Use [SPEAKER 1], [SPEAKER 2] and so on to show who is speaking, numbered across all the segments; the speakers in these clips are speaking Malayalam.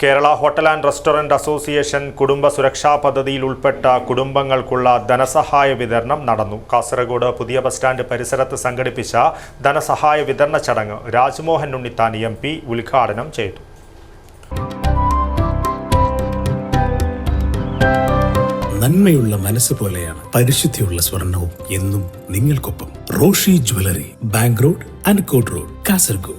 [SPEAKER 1] Kerala hotel and restaurant association കുടുംബ സുരക്ഷാ പദ്ധതിയിൽ ഉൾപ്പെട്ട കുടുംബങ്ങൾക്കുള്ള ധനസഹായ വിതരണം നടന്നു. കാസർഗോഡ് പുതിയ ബസ് സ്റ്റാൻഡ് പരിസരത്ത് സംഘടിപ്പിച്ച ധനസഹായ വിതരണ ചടങ്ങ് രാജ്മോഹൻ ഉണ്ണിത്താൻ എം പി ഉദ്ഘാടനം ചെയ്തു.
[SPEAKER 2] നന്മയുള്ള മനസ്സ് പോലെയാണ് പരിശുദ്ധിയുള്ള സ്വർണവും എന്നും നിങ്ങൾക്കൊപ്പം Roshi jewellery bank road Ankot road Kasaragod.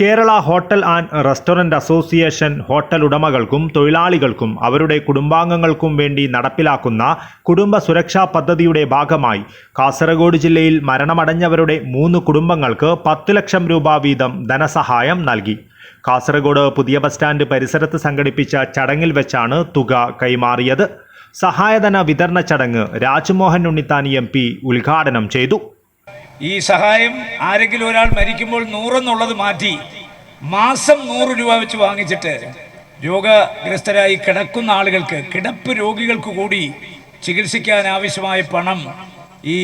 [SPEAKER 1] Kerala hotel and restaurant association hotel ഉടമകൾക്കും തൊഴിലാളികൾക്കും അവരുടെ കുടുംബാംഗങ്ങൾക്കും വേണ്ടി നടപ്പിലാക്കുന്ന കുടുംബ സുരക്ഷാ പദ്ധതിയുടെ ഭാഗമായി കാസർഗോഡ് ജില്ലയിൽ മരണമടഞ്ഞവരുടെ മൂന്ന് കുടുംബങ്ങൾക്ക് പത്ത് ലക്ഷം രൂപ വീതം ധനസഹായം നൽകി. കാസർഗോഡ് പുതിയ ബസ് സ്റ്റാൻഡ് പരിസരത്ത് സംഘടിപ്പിച്ച ചടങ്ങിൽ വെച്ചാണ് തുക കൈമാറിയത്. സഹായധന വിതരണ ചടങ്ങ് രാജ്മോഹൻ ഉണ്ണിത്താനി എം ഉദ്ഘാടനം ചെയ്തു.
[SPEAKER 3] ഈ സഹായം ആരെങ്കിലും ഒരാൾ മരിക്കുമ്പോൾ നൂറെന്നുള്ളത് മാറ്റി മാസം നൂറ് രൂപ വെച്ച് വാങ്ങിച്ചിട്ട് രോഗഗ്രസ്തരായി കിടക്കുന്ന ആളുകൾക്ക് കിടപ്പ് രോഗികൾക്ക് കൂടി ചികിത്സിക്കാൻ ആവശ്യമായ പണം ഈ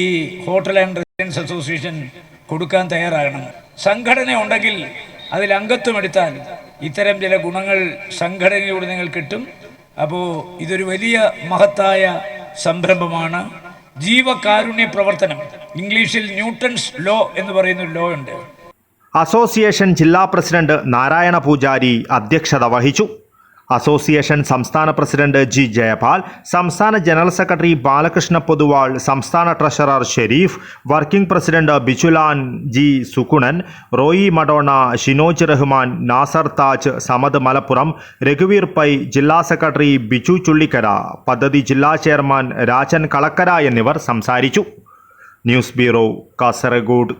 [SPEAKER 3] ഹോട്ടൽ ആൻഡ് റെസിഡൻസ് അസോസിയേഷൻ കൊടുക്കാൻ തയ്യാറാകണം. സംഘടന ഉണ്ടെങ്കിൽ അതിൽ അംഗത്വം എടുത്താൽ ഇത്തരം ചില ഗുണങ്ങൾ സംഘടനയിലൂടെ നിങ്ങൾ കിട്ടും. അപ്പോൾ ഇതൊരു വലിയ മഹത്തായ സംരംഭമാണ്. ജീവകാരുണ്യ പ്രവർത്തനം ഇംഗ്ലീഷിൽ ന്യൂട്ടൺസ് ലോ എന്ന് പറയുന്ന ലോ ഉണ്ട്.
[SPEAKER 1] അസോസിയേഷൻ ജില്ലാ പ്രസിഡന്റ് നാരായണ പൂജാരി അധ്യക്ഷത വഹിച്ചു. അസോസിയേഷൻ സംസ്ഥാന പ്രസിഡന്റ് ജി ജയപാൽ സംസ്ഥാന ജനറൽ സെക്രട്ടറി ബാലകൃഷ്ണ പൊതുവാൾ സംസ്ഥാന treasurer Sherif working president Bijulan G Sukunan Roy Madona Shinoj Rahman Nasar Taj Samad Malappuram രഘുവീർ Pai ജില്ലാ സെക്രട്ടറി ബിജു ചുള്ളിക്കര പദ്ധതി ജില്ലാ ചെയർമാൻ രാജൻ കളക്കര എന്നിവർ സംസാരിച്ചു. News bureau Kasaragod.